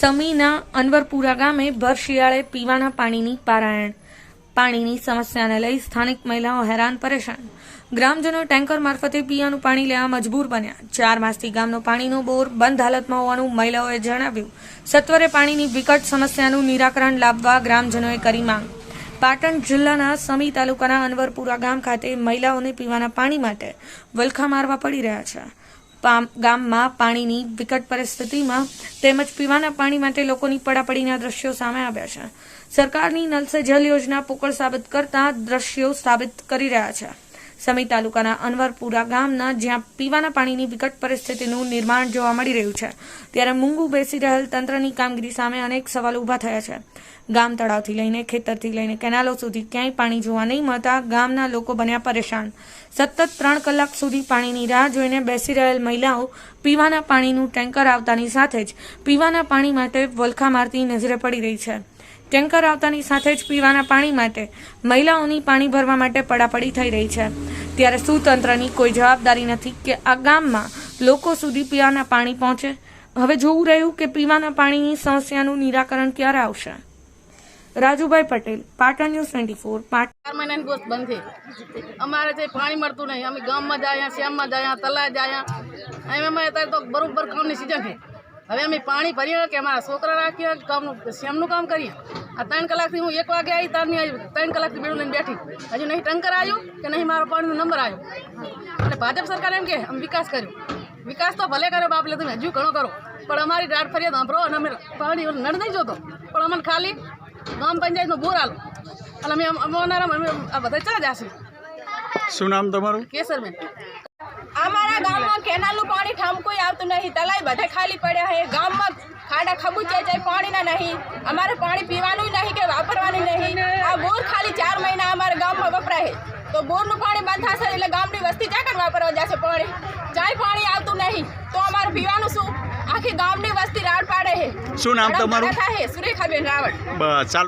સમીના અનવરપુરા ગામે ભર શિયાળે પીવાના પાણીની પારાયણ. પાણીની સમસ્યાને લઈ સ્થાનિક મહિલાઓ હેરાન પરેશાન. ગ્રામજનો ટેન્કર મારફતે પીવાનું પાણી લેવા મજબૂર બન્યા. ચાર માસથી ગામનો પાણીનો બોર બંધ હાલતમાં હોવાનું મહિલાઓએ જણાવ્યું. સત્વરે પાણીની વિકટ સમસ્યાનું નિરાકરણ લાવવા ગ્રામજનોએ કરી માંગ. પાટણ જિલ્લાના સમી તાલુકાના અનવરપુરા ગામ ખાતે મહિલાઓને પીવાના પાણી માટે વલખા મારવા પડી રહ્યા છે. ગામમાં પાણીની વિકટ પરિસ્થિતિમાં તેમજ પીવાના પાણી માટે લોકોની પડાપડીના દ્રશ્યો સામે આવ્યા છે. સરકારની નલ સે જલ યોજના પોકળ સાબિત કરતા દ્રશ્યો સાબિત કરી રહ્યા છે. સમી તાલુકાના અનવરપુરા ગામના જ્યાં પીવાના પાણીની વિકટ પરિસ્થિતિનું નિર્માણ જોવા મળી રહ્યું છે. ત્યારે મૂંગું બેસી રહેલ તંત્રની કામગીરી સામે અનેક સવાલ ઊભા થયા છે. ગામ તળાવથી લઈને ખેતરથી લઈને કેનાલો સુધી ક્યાંય પાણી જોવા નહીં મળતા ગામના લોકો બન્યા પરેશાન. સતત ત્રણ કલાક સુધી પાણીની રાહ જોઈને બેસી રહેલ મહિલાઓ પીવાના પાણીનું ટેન્કર આવતાની સાથે જ પીવાના પાણી માટે વલખા મારતી નજરે પડી રહી છે. ટેન્કર આવતાની સાથે જ પીવાના પાણી માટે મહિલાઓની પાણી ભરવા માટે પડાપડી થઈ રહી છે. ત્યારે શું તંત્રની કોઈ જવાબદારી નથી કે આ ગામમાં લોકો સુધી પીવાના પાણી પહોંચે. હવે જોવું રહ્યું કે પીવાના પાણીની સમસ્યાનું નિરાકરણ ક્યારે આવશે. Rajubhai Patel, Patan news twenty four Patan બંધ અમારે ત્યાં પાણી મળતું નહીં, અમે ગામમાં જાય શ્યામમાં જાય તલા જાય એમ અત્યારે તો બરોબર કામની સિઝન છે. હવે અમે પાણી ભરીએ કે અમારા છોકરા રાખીએ કામનું શ્યામનું કામ કરીએ. આ ત્રણ કલાકથી હું એક વાગે આવી તારની આવી ત્રણ કલાકથી બેડું લઈને બેઠી. હજુ નહીં ટંકર આવ્યું કે નહીં મારો પાણીનો નંબર આવ્યો. એટલે ભાજપ સરકાર એમ કે અમે વિકાસ કર્યો. વિકાસ તો ભલે કર્યો બાપ લે તમે હજુ ઘણો કરો. પણ અમારી રાડ ફરિયાદ સાંભળો અને અમે પાણી નળ નહીં જોતો. પણ અમને ખાલી ગામ પંચાયતનો બોર આલો. અને અમે અમારા અમે આ બધા ચા જશે. શું નામ તમારું? કેસરબેન. અમારા ગામમાં કેનાલનું પાણી ઠામકોઈ આવતું નહીં. તલાઈ બધે ખાલી પડ્યા છે. ગામમાં ખાડા ખબૂચે જાય પાણીના નહીં. અમારે પાણી પીવાનું નહીં કે વાપરવાનું નહીં. આ બોર ખાલી ચાર મહિના અમારા ગામમાં વપરાય તો બોરનું પાણી બંધ થશે એટલે ગામની વસ્તી ચાકર વાપરવા જશે પાણી? જાય પાણી આવતું નહીં. તો અમારે પીવાનું શું? આખી ગામની વસ્તી રાડ પાડે છે. શું નામ તમારું? સુરેખાબેન રાવળ. બસ ચાલો.